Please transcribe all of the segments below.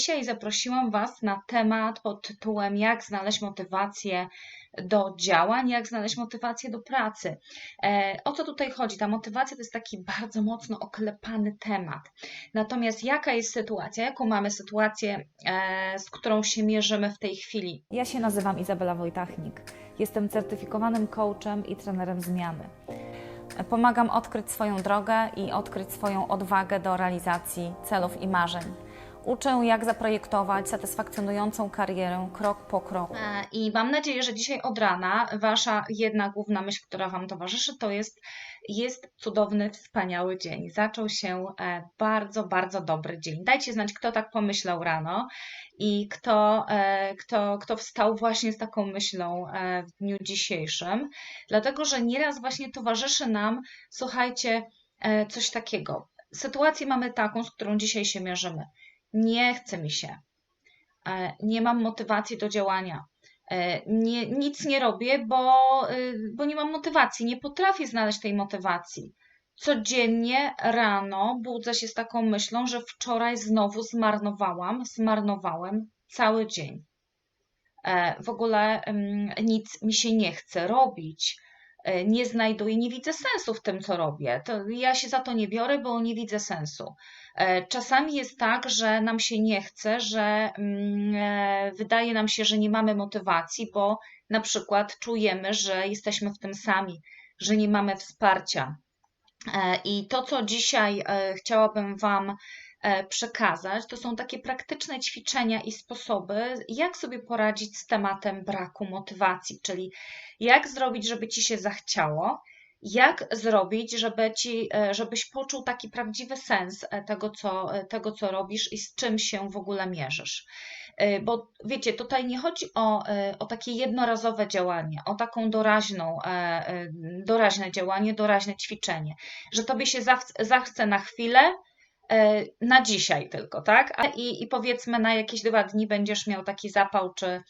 dzisiaj zaprosiłam Was na temat pod tytułem Jak znaleźć motywację do działań, jak znaleźć motywację do pracy. E, o co tutaj chodzi? Ta motywacja to jest taki bardzo mocno oklepany temat. Natomiast jaka jest sytuacja? Jaką mamy sytuację, e, z którą się mierzymy w tej chwili? Ja się nazywam Izabela Wojtachnik. Jestem certyfikowanym coachem i trenerem zmiany. Pomagam odkryć swoją drogę i odkryć swoją odwagę do realizacji celów i marzeń. Uczę, jak zaprojektować satysfakcjonującą karierę krok po kroku. E, I mam nadzieję, że dzisiaj od rana Wasza jedna główna myśl, która Wam towarzyszy, to jest jest cudowny, wspaniały dzień. Zaczął się e, bardzo, bardzo dobry dzień. Dajcie znać, kto tak pomyślał rano i kto, e, kto, kto wstał właśnie z taką myślą w dniu dzisiejszym, dlatego że nieraz właśnie towarzyszy nam, słuchajcie, coś takiego. Sytuację mamy taką, z którą dzisiaj się mierzymy nie chce mi się, e, nie mam motywacji do działania, e, nie, nic nie robię, bo, y, bo nie mam motywacji, nie potrafię znaleźć tej motywacji. Codziennie rano budzę się z taką myślą, że wczoraj znowu zmarnowałam, zmarnowałem cały dzień. E, w ogóle nic mi się nie chce robić nie znajduję, nie widzę sensu w tym, co robię. To ja się za to nie biorę, bo nie widzę sensu. E, czasami jest tak, że nam się nie chce, że mm, e, wydaje nam się, że nie mamy motywacji, bo na przykład czujemy, że jesteśmy w tym sami, że nie mamy wsparcia. E, I to, co dzisiaj chciałabym Wam przekazać, to są takie praktyczne ćwiczenia i sposoby, jak sobie poradzić z tematem braku motywacji, czyli jak zrobić, żeby Ci się zachciało, jak zrobić, żeby ci, e, żebyś poczuł taki prawdziwy sens e, tego co, e, tego, co robisz i z czym się w ogóle mierzysz. Bo wiecie, tutaj nie chodzi o, o takie jednorazowe działanie, o taką doraźną, doraźne działanie, doraźne ćwiczenie, że tobie się zachce na chwilę, E, na dzisiaj tylko, tak? I, I powiedzmy na jakieś dwa dni będziesz miał taki zapał, czy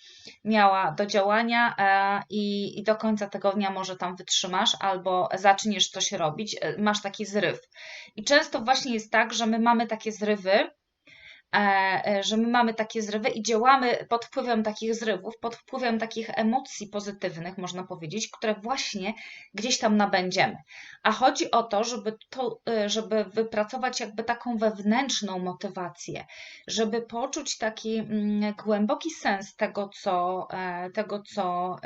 miała do działania e, i, i do końca tego dnia może tam wytrzymasz, albo zaczniesz coś robić, e, masz taki zryw. I często właśnie jest tak, że my mamy takie zrywy, E, e, że my mamy takie zrywy i działamy pod wpływem takich zrywów, pod wpływem takich emocji pozytywnych, można powiedzieć, które właśnie gdzieś tam nabędziemy. A chodzi o to, żeby, to, e, żeby wypracować jakby taką wewnętrzną motywację, żeby poczuć taki mm, głęboki sens tego, co, tego, co,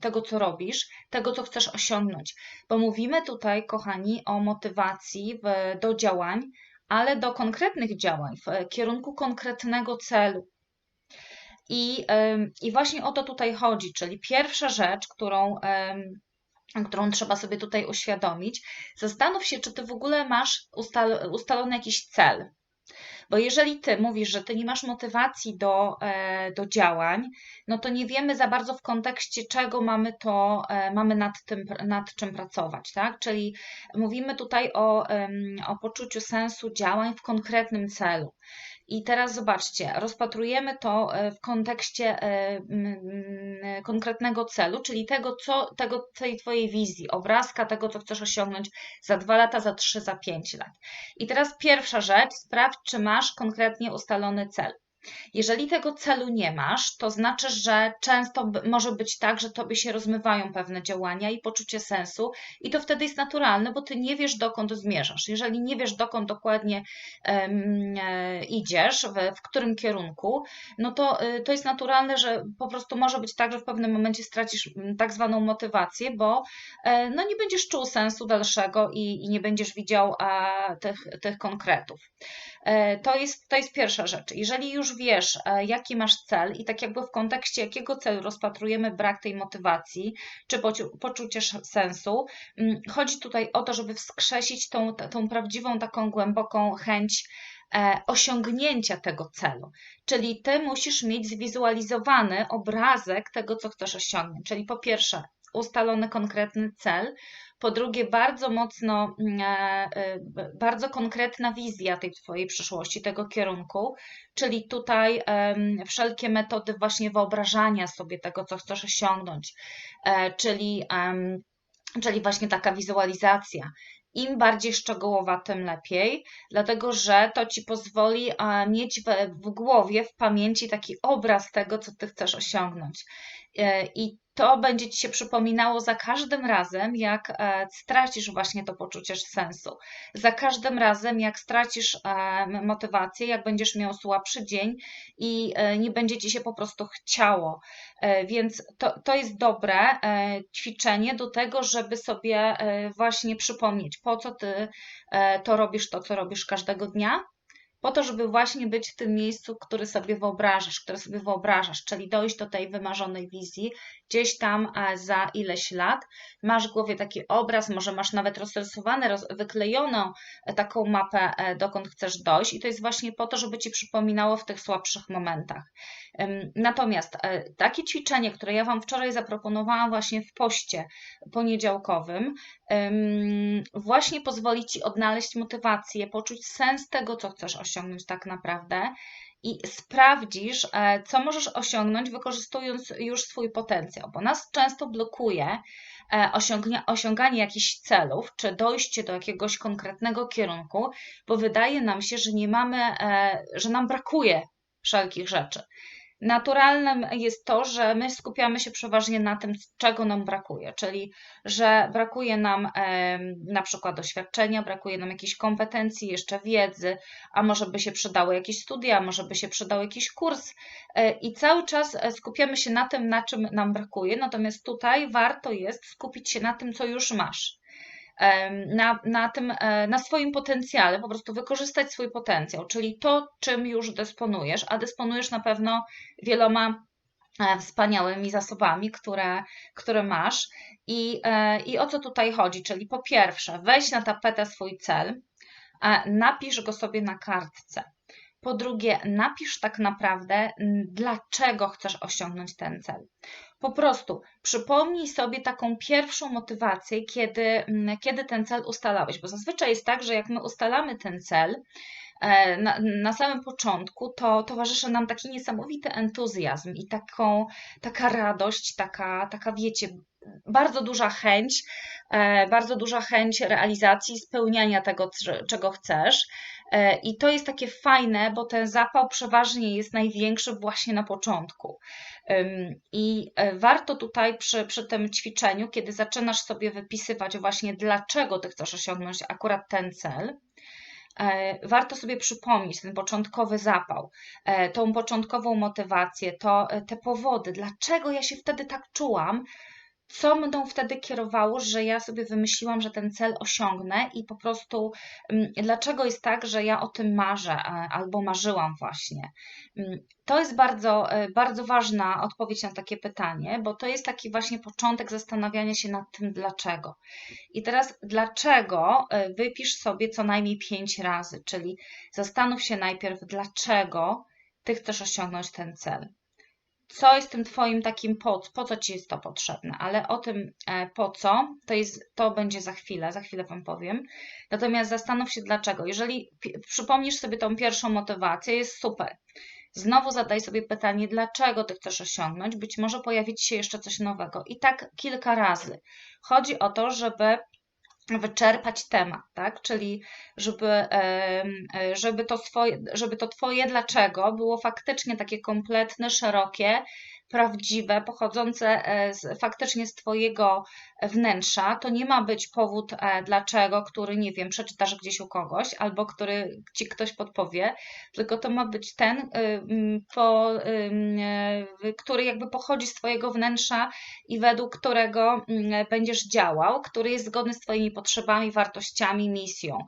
tego, co robisz, tego, co chcesz osiągnąć. Bo mówimy tutaj, kochani, o motywacji w, do działań, ale do konkretnych działań, w kierunku konkretnego celu. I, I właśnie o to tutaj chodzi, czyli pierwsza rzecz, którą, którą trzeba sobie tutaj uświadomić, zastanów się, czy ty w ogóle masz ustal, ustalony jakiś cel. Bo jeżeli ty mówisz, że ty nie masz motywacji do, e, do działań, no to nie wiemy za bardzo w kontekście czego mamy to, e, mamy nad tym, nad czym pracować, tak? Czyli mówimy tutaj o, o poczuciu sensu działań w konkretnym celu. I teraz zobaczcie, rozpatrujemy to e, w kontekście e, konkretnego celu, czyli tego, co, tego, tej Twojej wizji, obrazka tego, co chcesz osiągnąć za dwa lata, za trzy, za pięć lat. I teraz pierwsza rzecz, sprawdź, czy masz konkretnie ustalony cel. Jeżeli tego celu nie masz, to znaczy, że często może być tak, że tobie się rozmywają pewne działania i poczucie sensu, i to wtedy jest naturalne, bo ty nie wiesz, dokąd zmierzasz. Jeżeli nie wiesz, dokąd dokładnie um, idziesz, w, w, którym kierunku, no to, y, to jest naturalne, że po prostu może być tak, że w pewnym momencie stracisz tak zwaną motywację, bo e, no, nie będziesz czuł sensu dalszego i, i nie będziesz widział a, tych, tych konkretów. E, to jest, to jest pierwsza rzecz. Jeżeli już wiesz, e, jaki masz cel i tak jakby w kontekście jakiego celu rozpatrujemy brak tej motywacji czy poczucie sensu, mm, chodzi tutaj o to, żeby wskrzesić tą, tą prawdziwą, taką głęboką chęć e, osiągnięcia tego celu. Czyli ty musisz mieć zwizualizowany obrazek tego, co chcesz osiągnąć. Czyli po pierwsze, ustalony konkretny cel, po drugie, bardzo mocno, mm, e, e, bardzo konkretna wizja tej Twojej przyszłości, tego kierunku, czyli tutaj wszelkie metody właśnie wyobrażania sobie tego, co chcesz osiągnąć, e, czyli, czyli właśnie taka wizualizacja. Im bardziej szczegółowa, tym lepiej, dlatego że to ci pozwoli mieć w, w głowie, w pamięci taki obraz tego, co ty chcesz osiągnąć. E, I to będzie ci się przypominało za każdym razem, jak e, stracisz właśnie to poczucie sensu. Za każdym razem, jak stracisz e, motywację, jak będziesz miał słabszy dzień i nie będzie ci się po prostu chciało. Więc to, to jest dobre ćwiczenie do tego, żeby sobie właśnie przypomnieć, po co ty to robisz, to co robisz każdego dnia po to, żeby właśnie być w tym miejscu, który sobie wyobrażasz, które sobie wyobrażasz, czyli dojść do tej wymarzonej wizji gdzieś tam e, za ileś lat. Masz w głowie taki obraz, może masz nawet rozrysowane, roz, wyklejoną e, taką mapę, e, dokąd chcesz dojść, i to jest właśnie po to, żeby ci przypominało w tych słabszych momentach. Natomiast takie ćwiczenie, które ja Wam wczoraj zaproponowałam właśnie w poście poniedziałkowym, ym, właśnie pozwoli Ci odnaleźć motywację, poczuć sens tego, co chcesz osiągnąć tak naprawdę i sprawdzisz, e, co możesz osiągnąć, wykorzystując już swój potencjał, bo nas często blokuje e, osiąganie jakichś celów, czy dojście do jakiegoś konkretnego kierunku, bo wydaje nam się, że nie mamy, e, że nam brakuje wszelkich rzeczy. Naturalnym jest to, że my skupiamy się przeważnie na tym, czego nam brakuje, czyli że brakuje nam na przykład doświadczenia, brakuje nam jakiejś kompetencji, jeszcze wiedzy, a może by się przydały jakieś studia, może by się przydał jakiś kurs e, i cały czas e, skupiamy się na tym, na czym nam brakuje, natomiast tutaj warto jest skupić się na tym, co już masz na, na, tym, e, na swoim potencjale, po prostu wykorzystać swój potencjał, czyli to, czym już dysponujesz, a dysponujesz na pewno wieloma e, wspaniałymi zasobami, które, które masz. I, e, I o co tutaj chodzi? Czyli po pierwsze, weź na tapetę swój cel, napisz go sobie na kartce. Po drugie, napisz tak naprawdę, dlaczego chcesz osiągnąć ten cel. Po prostu przypomnij sobie taką pierwszą motywację, kiedy, mm, kiedy ten cel ustalałeś, bo zazwyczaj jest tak, że jak my ustalamy ten cel, e, na, na samym początku, to towarzyszy nam taki niesamowity entuzjazm i taką, taka radość, taka, taka wiecie, bardzo duża chęć, e, bardzo duża chęć realizacji, spełniania tego, czego chcesz. E, I to jest takie fajne, bo ten zapał przeważnie jest największy właśnie na początku. I e, warto tutaj przy, przy tym ćwiczeniu, kiedy zaczynasz sobie wypisywać właśnie, dlaczego ty chcesz osiągnąć akurat ten cel, e, warto sobie przypomnieć ten początkowy zapał, tą początkową motywację, to te powody, dlaczego ja się wtedy tak czułam, co mną wtedy kierowało, że ja sobie wymyśliłam, że ten cel osiągnę i po prostu mm, dlaczego jest tak, że ja o tym marzę e, albo marzyłam właśnie. Mm, To jest bardzo, e, bardzo ważna odpowiedź na takie pytanie, bo to jest taki właśnie początek zastanawiania się nad tym dlaczego. I teraz dlaczego e, wypisz sobie co najmniej pięć razy, czyli zastanów się najpierw, dlaczego ty chcesz osiągnąć ten cel co jest tym Twoim takim po, po co Ci jest to potrzebne, ale o tym e, po co, to, jest, to będzie za chwilę, za chwilę Wam powiem. Natomiast zastanów się dlaczego. Jeżeli przypomnisz sobie tą pierwszą motywację, jest super. Znowu zadaj sobie pytanie, dlaczego Ty chcesz osiągnąć. Być może pojawi Ci się jeszcze coś nowego. I tak kilka razy. Chodzi o to, żeby wyczerpać temat, tak? Czyli żeby, żeby, to swoje, żeby to Twoje dlaczego było faktycznie takie kompletne, szerokie, prawdziwe, pochodzące e, z, faktycznie z Twojego wnętrza. To nie ma być powód e, dlaczego, który, nie wiem, przeczytasz gdzieś u kogoś albo który Ci ktoś podpowie, tylko to ma być ten, y, po, e, który jakby pochodzi z Twojego wnętrza i według którego mm, będziesz działał, który jest zgodny z Twoimi potrzebami, wartościami, misją.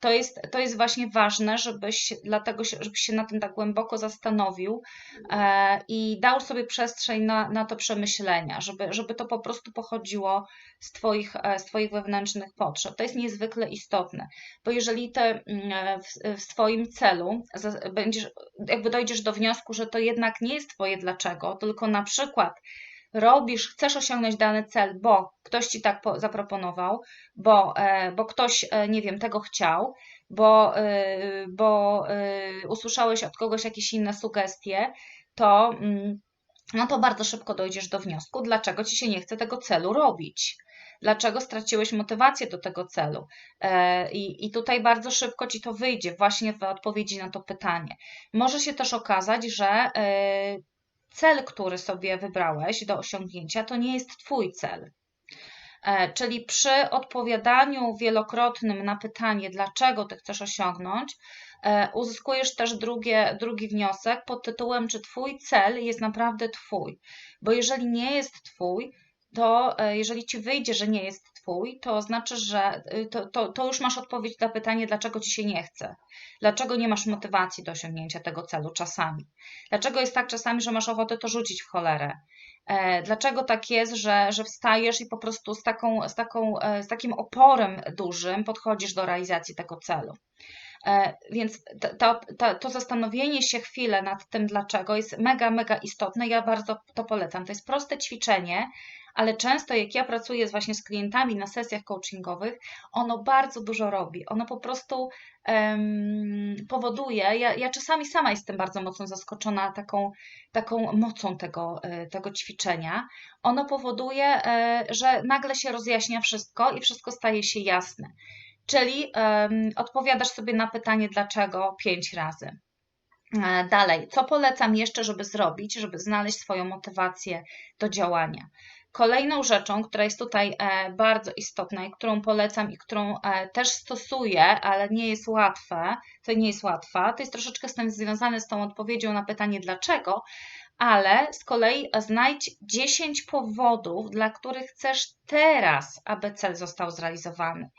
To jest, to jest właśnie ważne, żebyś, dlatego, żebyś się na tym tak głęboko zastanowił e, i dał sobie przestrzeń na, na to przemyślenia, żeby, żeby to po prostu pochodziło z twoich, e, z twoich wewnętrznych potrzeb. To jest niezwykle istotne, bo jeżeli ty mm, w, w swoim celu będziesz, jakby dojdziesz do wniosku, że to jednak nie jest twoje dlaczego, tylko na przykład robisz, chcesz osiągnąć dany cel, bo ktoś ci tak po- zaproponował, bo, e, bo ktoś, e, nie wiem, tego chciał, bo, e, bo e, usłyszałeś od kogoś jakieś inne sugestie, to, mm, no to bardzo szybko dojdziesz do wniosku, dlaczego ci się nie chce tego celu robić. dlaczego straciłeś motywację do tego celu. E, I, I tutaj bardzo szybko ci to wyjdzie, właśnie w odpowiedzi na to pytanie. Może się też okazać, że e, cel, który sobie wybrałeś do osiągnięcia, to nie jest Twój cel. E, Czyli przy odpowiadaniu wielokrotnym na pytanie, dlaczego ty chcesz osiągnąć, uzyskujesz też drugie, drugi wniosek pod tytułem, czy Twój cel jest naprawdę Twój. Bo jeżeli nie jest Twój, to e, jeżeli ci wyjdzie, że nie jest Twój, to znaczy, że y, to, to, to już masz odpowiedź na pytanie, dlaczego ci się nie chce. Dlaczego nie masz motywacji do osiągnięcia tego celu czasami? Dlaczego jest tak czasami, że masz ochotę to rzucić w cholerę? E, Dlaczego tak jest, że, że wstajesz i po prostu z, taką, z, taką, e, z takim oporem dużym podchodzisz do realizacji tego celu? E, Więc to, to, to, zastanowienie się chwilę nad tym, dlaczego jest mega, mega istotne. Ja bardzo to polecam. To jest proste ćwiczenie, ale często jak ja pracuję właśnie z klientami na sesjach coachingowych, ono bardzo dużo robi. Ono po prostu em, powoduje, ja, ja czasami sama jestem bardzo mocno zaskoczona taką, taką mocą tego, e, tego ćwiczenia. Ono powoduje, e, że nagle się rozjaśnia wszystko i wszystko staje się jasne. Czyli odpowiadasz sobie na pytanie dlaczego pięć razy. E, Dalej, co polecam jeszcze, żeby zrobić, żeby znaleźć swoją motywację do działania? Kolejną rzeczą, która jest tutaj e, bardzo istotna i którą polecam i którą e, też stosuję, ale nie jest łatwe, to nie jest łatwa, to jest troszeczkę z tym związane z tą odpowiedzią na pytanie dlaczego, ale z kolei znajdź 10 powodów, dla których chcesz teraz, aby cel został zrealizowany.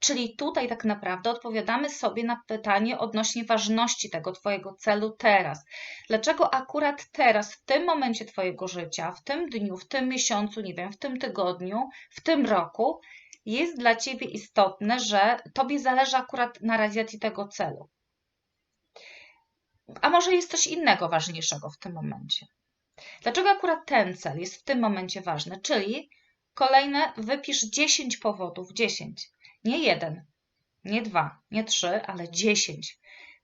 Czyli tutaj tak naprawdę odpowiadamy sobie na pytanie odnośnie ważności tego Twojego celu teraz. Dlaczego akurat teraz, w tym momencie Twojego życia, w tym dniu, w tym miesiącu, nie wiem, w tym tygodniu, w tym roku jest dla Ciebie istotne, że Tobie zależy akurat na realizacji tego celu. A może jest coś innego ważniejszego w tym momencie? Dlaczego akurat ten cel jest w tym momencie ważny? Czyli kolejne, wypisz 10 powodów, 10 nie jeden, nie dwa, nie trzy, ale dziesięć.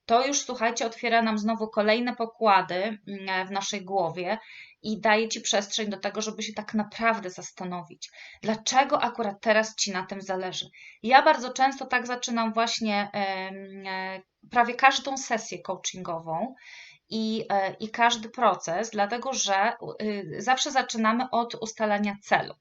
To już, słuchajcie, otwiera nam znowu kolejne pokłady mm, w naszej głowie i daje Ci przestrzeń do tego, żeby się tak naprawdę zastanowić, dlaczego akurat teraz Ci na tym zależy. Ja bardzo często tak zaczynam właśnie e, prawie każdą sesję coachingową i, e, i każdy proces, dlatego że y, zawsze zaczynamy od ustalania celu.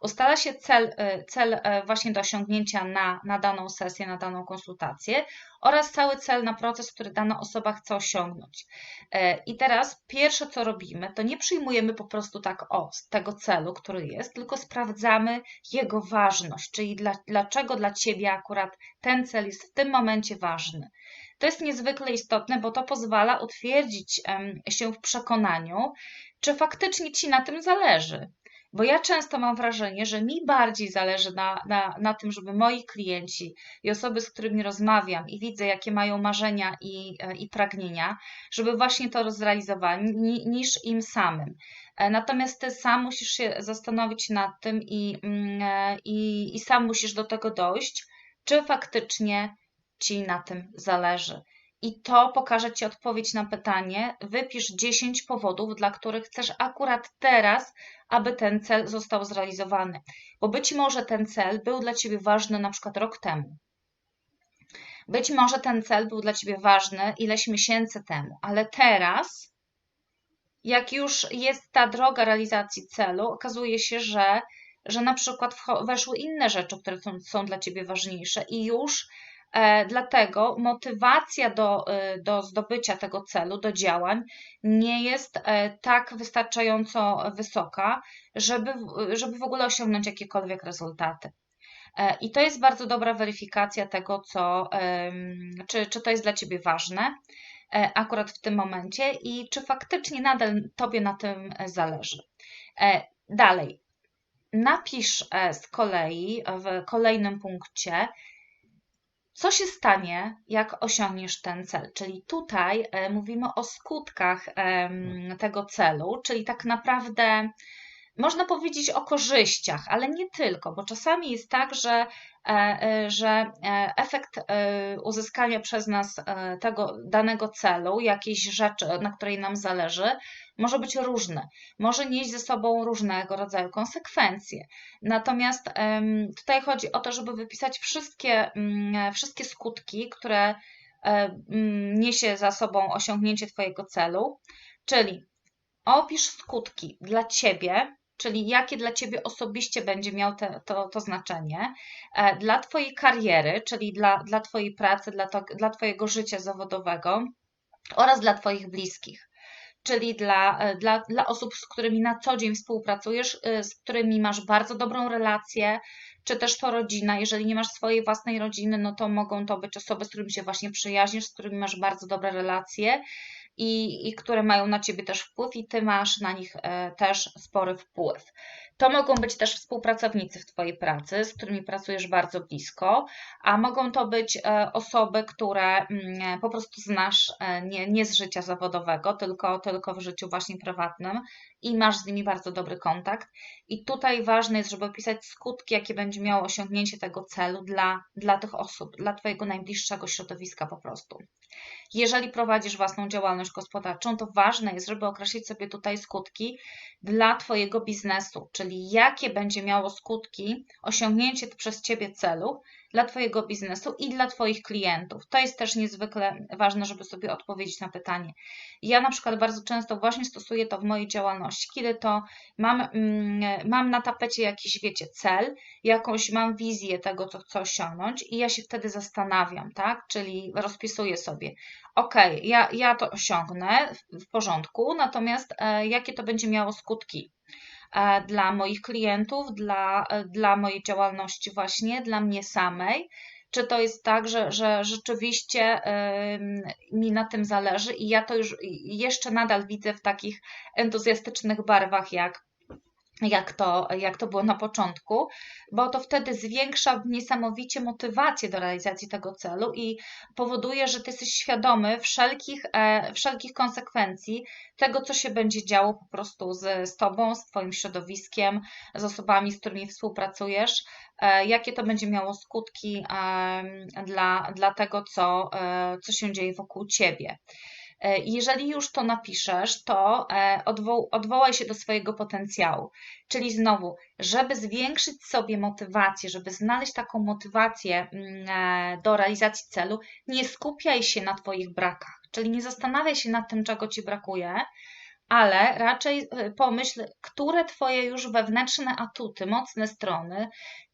Ustala się cel, y, cel y, właśnie do osiągnięcia na, na daną sesję, na daną konsultację oraz cały cel na proces, który dana osoba chce osiągnąć. Y, I teraz pierwsze, co robimy, to nie przyjmujemy po prostu tak o tego celu, który jest, tylko sprawdzamy jego ważność, czyli dla, dlaczego dla Ciebie akurat ten cel jest w tym momencie ważny. To jest niezwykle istotne, bo to pozwala utwierdzić się w przekonaniu, czy faktycznie Ci na tym zależy. Bo ja często mam wrażenie, że mi bardziej zależy na, na, na tym, żeby moi klienci i osoby, z którymi rozmawiam i widzę, jakie mają marzenia i, i pragnienia, żeby właśnie to zrealizowali, niż im samym. E, natomiast ty sam musisz się zastanowić nad tym i, mm, e, i, i sam musisz do tego dojść, czy faktycznie ci na tym zależy i to pokaże Ci odpowiedź na pytanie. Wypisz 10 powodów, dla których chcesz akurat teraz, aby ten cel został zrealizowany. Bo być może ten cel był dla Ciebie ważny na przykład rok temu. Być może ten cel był dla Ciebie ważny ileś miesięcy temu, ale teraz, jak już jest ta droga realizacji celu, okazuje się, że, że na przykład weszły inne rzeczy, które są, są dla Ciebie ważniejsze i już dlatego motywacja do, e, do zdobycia tego celu, do działań nie jest e, tak wystarczająco wysoka, żeby, żeby w ogóle osiągnąć jakiekolwiek rezultaty. I to jest bardzo dobra weryfikacja tego, co, czy, czy to jest dla Ciebie ważne akurat w tym momencie i czy faktycznie nadal Tobie na tym zależy. Dalej, napisz z kolei w kolejnym punkcie, co się stanie, jak osiągniesz ten cel? Czyli tutaj e, mówimy o skutkach tego celu, czyli tak naprawdę można powiedzieć o korzyściach, ale nie tylko, bo czasami jest tak, że, e, e, że e, efekt uzyskania przez nas tego danego celu, jakiejś rzeczy, na której nam zależy, może być różny, może nieść ze sobą różnego rodzaju konsekwencje. Natomiast tutaj chodzi o to, żeby wypisać wszystkie, mm, wszystkie skutki, które mm, niesie za sobą osiągnięcie Twojego celu, czyli opisz skutki dla Ciebie, czyli jakie dla Ciebie osobiście będzie miał te, to, to znaczenie, e, dla Twojej kariery, czyli dla, dla Twojej pracy, dla, to, dla Twojego życia zawodowego oraz dla Twoich bliskich. Czyli dla, e, dla, dla osób, z którymi na co dzień współpracujesz, e, z którymi masz bardzo dobrą relację, czy też to rodzina. Jeżeli nie masz swojej własnej rodziny, no to mogą to być osoby, z którymi się właśnie przyjaźnisz, z którymi masz bardzo dobre relacje i, i które mają na ciebie też wpływ, i ty masz na nich e, też spory wpływ. To mogą być też współpracownicy w Twojej pracy, z którymi pracujesz bardzo blisko, a mogą to być e, osoby, które mm, po prostu znasz e, nie, nie z życia zawodowego, tylko, tylko w życiu właśnie prywatnym i masz z nimi bardzo dobry kontakt. I tutaj ważne jest, żeby opisać skutki, jakie będzie miało osiągnięcie tego celu dla, dla tych osób, dla Twojego najbliższego środowiska po prostu. Jeżeli prowadzisz własną działalność gospodarczą, to ważne jest, żeby określić sobie tutaj skutki dla Twojego biznesu, czyli jakie będzie miało skutki osiągnięcie przez Ciebie celu dla Twojego biznesu i dla Twoich klientów. To jest też niezwykle ważne, żeby sobie odpowiedzieć na pytanie. Ja na przykład bardzo często właśnie stosuję to w mojej działalności, kiedy to mam, mm, mam na tapecie jakiś, wiecie, cel, jakąś mam wizję tego, co chcę osiągnąć i ja się wtedy zastanawiam, tak? Czyli rozpisuję sobie, ok, ja, ja to osiągnę w porządku, natomiast e, jakie to będzie miało skutki dla moich klientów, dla, e, dla mojej działalności, właśnie dla mnie samej. Czy to jest tak, że, że rzeczywiście mi na tym zależy i ja to już jeszcze nadal widzę w takich entuzjastycznych barwach, jak jak to, jak to było na początku, bo to wtedy zwiększa niesamowicie motywację do realizacji tego celu i powoduje, że ty jesteś świadomy wszelkich, e, wszelkich konsekwencji tego, co się będzie działo po prostu z, z tobą, z twoim środowiskiem, z osobami, z którymi współpracujesz, e, jakie to będzie miało skutki e, dla, dla tego, co, co się dzieje wokół ciebie. E, jeżeli już to napiszesz, to e, odwo odwołaj się do swojego potencjału. Czyli znowu, żeby zwiększyć sobie motywację, żeby znaleźć taką motywację mm, e, do realizacji celu, nie skupiaj się na Twoich brakach. Czyli nie zastanawiaj się nad tym, czego Ci brakuje, ale raczej pomyśl, które Twoje już wewnętrzne atuty, mocne strony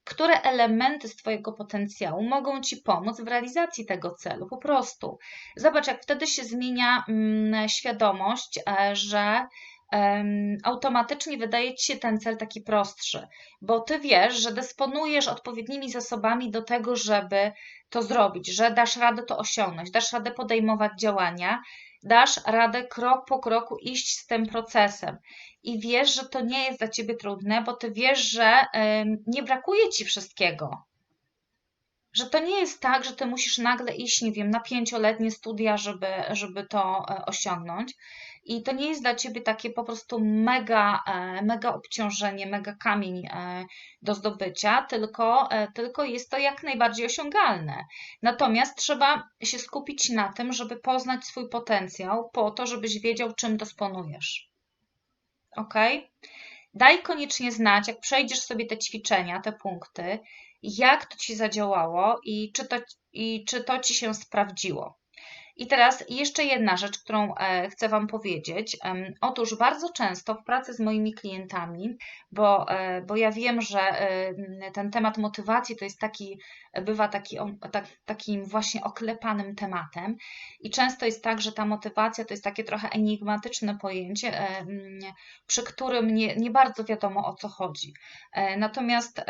które elementy z Twojego potencjału mogą Ci pomóc w realizacji tego celu. Po prostu. Zobacz, jak wtedy się zmienia mm, świadomość, e, że automatycznie wydaje Ci się ten cel taki prostszy, bo Ty wiesz, że dysponujesz odpowiednimi zasobami do tego, żeby to zrobić, że dasz radę to osiągnąć, dasz radę podejmować działania, dasz radę krok po kroku iść z tym procesem i wiesz, że to nie jest dla ciebie trudne, bo ty wiesz, że nie brakuje ci wszystkiego. Że to nie jest tak, że ty musisz nagle iść, nie wiem, na pięcioletnie studia, żeby, żeby to e, osiągnąć. I to nie jest dla ciebie takie po prostu mega, e, mega obciążenie, mega kamień e, do zdobycia, tylko, tylko jest to jak najbardziej osiągalne. Natomiast trzeba się skupić na tym, żeby poznać swój potencjał, po to, żebyś wiedział, czym dysponujesz ok? Daj koniecznie znać, jak przejdziesz sobie te ćwiczenia, te punkty, jak to Ci zadziałało i czy to, i czy to Ci się sprawdziło. I teraz jeszcze jedna rzecz, którą e, chcę Wam powiedzieć. Otóż bardzo często w pracy z moimi klientami, bo, e, bo ja wiem, że e, ten temat motywacji to jest taki, bywa taki, tak, takim właśnie oklepanym tematem i często jest tak, że ta motywacja to jest takie trochę enigmatyczne pojęcie, przy którym nie, nie bardzo wiadomo o co chodzi. Natomiast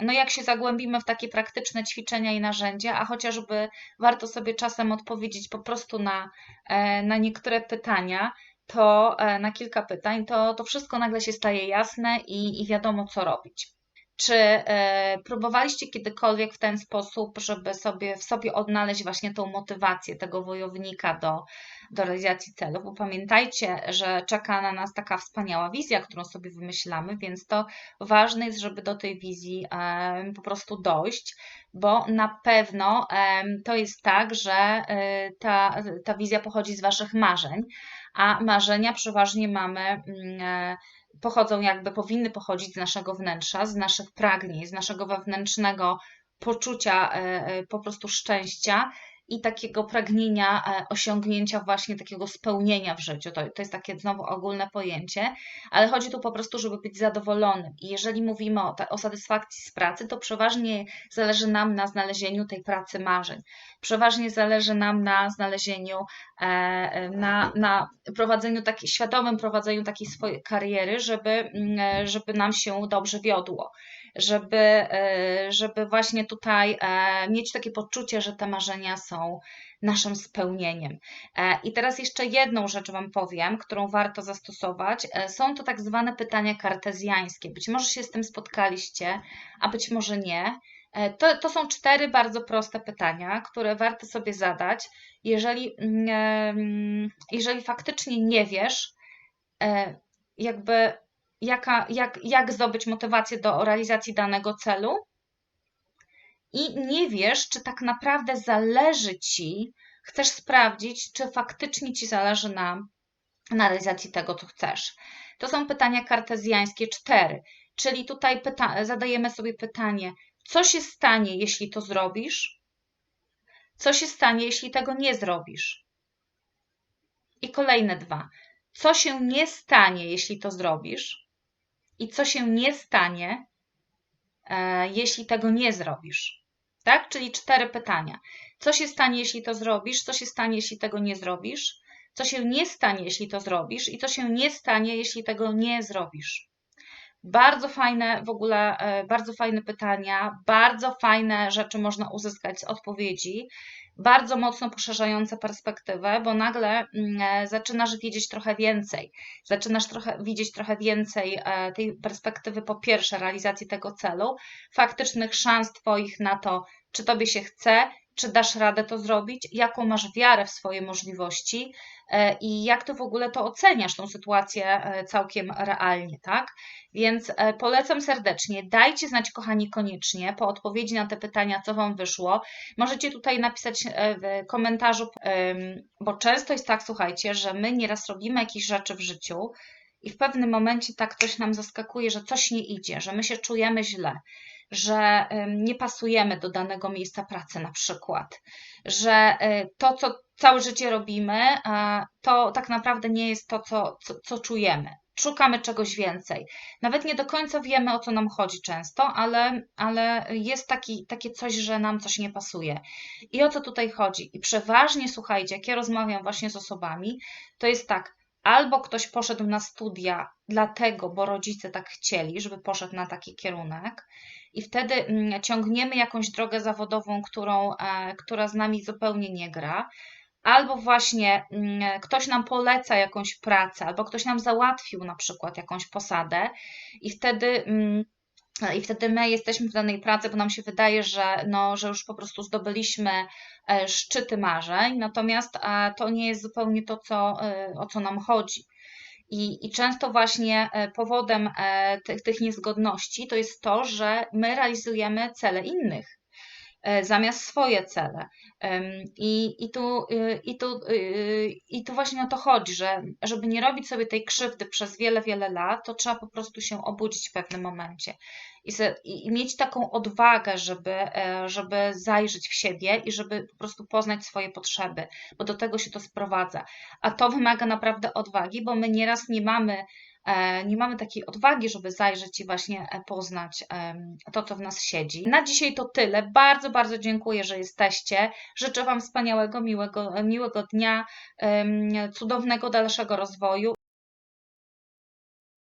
no jak się zagłębimy w takie praktyczne ćwiczenia i narzędzia, a chociażby warto sobie czasem odpowiedzieć odpowiedzieć po prostu na, e, na niektóre pytania, to e, na kilka pytań, to, to wszystko nagle się staje jasne i, i wiadomo, co robić. Czy e, próbowaliście kiedykolwiek w ten sposób, żeby sobie w sobie odnaleźć właśnie tą motywację tego wojownika do, do realizacji celów? Bo pamiętajcie, że czeka na nas taka wspaniała wizja, którą sobie wymyślamy, więc to ważne jest, żeby do tej wizji po prostu dojść, bo na pewno to jest tak, że e, ta, ta wizja pochodzi z Waszych marzeń, a marzenia przeważnie mamy. Pochodzą jakby, powinny pochodzić z naszego wnętrza, z naszych pragnień, z naszego wewnętrznego poczucia e, e, po prostu szczęścia i takiego pragnienia e, osiągnięcia właśnie takiego spełnienia w życiu. To, to jest takie znowu ogólne pojęcie, ale chodzi tu po prostu, żeby być zadowolonym. I jeżeli mówimy o, o satysfakcji z pracy, to przeważnie zależy nam na znalezieniu tej pracy marzeń. Przeważnie zależy nam na znalezieniu, na, na prowadzeniu takiej, świadomym prowadzeniu takiej swojej kariery, żeby, mm, e, żeby nam się dobrze wiodło, żeby, e, żeby właśnie tutaj e, mieć takie poczucie, że te marzenia są naszym spełnieniem. E, I teraz jeszcze jedną rzecz Wam powiem, którą warto zastosować. E, Są to tak zwane pytania kartezjańskie. Być może się z tym spotkaliście, a być może nie. E, To, to są cztery bardzo proste pytania, które warto sobie zadać, jeżeli, mm, jeżeli faktycznie nie wiesz, e, jakby jaka, jak, jak zdobyć motywację do realizacji danego celu i nie wiesz, czy tak naprawdę zależy ci, chcesz sprawdzić, czy faktycznie ci zależy na, na realizacji tego, co chcesz. To są pytania kartezjańskie cztery, czyli tutaj pyta- zadajemy sobie pytanie, co się stanie, jeśli to zrobisz? Co się stanie, jeśli tego nie zrobisz? I kolejne dwa. Co się nie stanie, jeśli to zrobisz? I co się nie stanie, e, jeśli tego nie zrobisz? Tak? Czyli cztery pytania. Co się stanie, jeśli to zrobisz? Co się stanie, jeśli tego nie zrobisz? Co się nie stanie, jeśli to zrobisz? I co się nie stanie, jeśli tego nie zrobisz? Bardzo fajne w ogóle, e, bardzo fajne pytania, bardzo fajne rzeczy można uzyskać z odpowiedzi, bardzo mocno poszerzające perspektywę, bo nagle mm, e, zaczynasz widzieć trochę więcej. Zaczynasz trochę widzieć trochę więcej e, tej perspektywy, po pierwsze, realizacji tego celu, faktycznych szans Twoich na to, czy Tobie się chce, czy dasz radę to zrobić, jaką masz wiarę w swoje możliwości e, i jak Ty w ogóle to oceniasz, tą sytuację e, całkiem realnie, tak? Więc e, polecam serdecznie. Dajcie znać, kochani, koniecznie po odpowiedzi na te pytania, co Wam wyszło. Możecie tutaj napisać w komentarzu, bo często jest tak, słuchajcie, że my nieraz robimy jakieś rzeczy w życiu i w pewnym momencie tak coś nam zaskakuje, że coś nie idzie, że my się czujemy źle, że nie pasujemy do danego miejsca pracy na przykład, że e, to, co całe życie robimy, to tak naprawdę nie jest to, co, co, co czujemy. Szukamy czegoś więcej. Nawet nie do końca wiemy, o co nam chodzi często, ale, ale jest taki, takie coś, że nam coś nie pasuje. I o co tutaj chodzi? I przeważnie, słuchajcie, jak ja rozmawiam właśnie z osobami, to jest tak, albo ktoś poszedł na studia dlatego, bo rodzice tak chcieli, żeby poszedł na taki kierunek, i wtedy mm, ciągniemy jakąś drogę zawodową, którą, e, która z nami zupełnie nie gra. Albo właśnie mm, ktoś nam poleca jakąś pracę, albo ktoś nam załatwił na przykład jakąś posadę, i wtedy mm, i wtedy my jesteśmy w danej pracy, bo nam się wydaje, że, no, że już po prostu zdobyliśmy e, szczyty marzeń, natomiast e, to nie jest zupełnie to, co, e, o co nam chodzi. I, I często właśnie e, powodem e, tych, tych niezgodności to jest to, że my realizujemy cele innych zamiast swoje cele. I, i, tu, y, i, tu, y, I tu właśnie o to chodzi, że żeby nie robić sobie tej krzywdy przez wiele, wiele lat, to trzeba po prostu się obudzić w pewnym momencie i, se, i, mieć taką odwagę, żeby, e, żeby zajrzeć w siebie i żeby po prostu poznać swoje potrzeby, bo do tego się to sprowadza. A to wymaga naprawdę odwagi, bo my nieraz nie mamy e, nie mamy takiej odwagi, żeby zajrzeć i właśnie e, poznać to, co w nas siedzi. Na dzisiaj to tyle. Bardzo, bardzo dziękuję, że jesteście. Życzę Wam wspaniałego, miłego, miłego dnia, cudownego dalszego rozwoju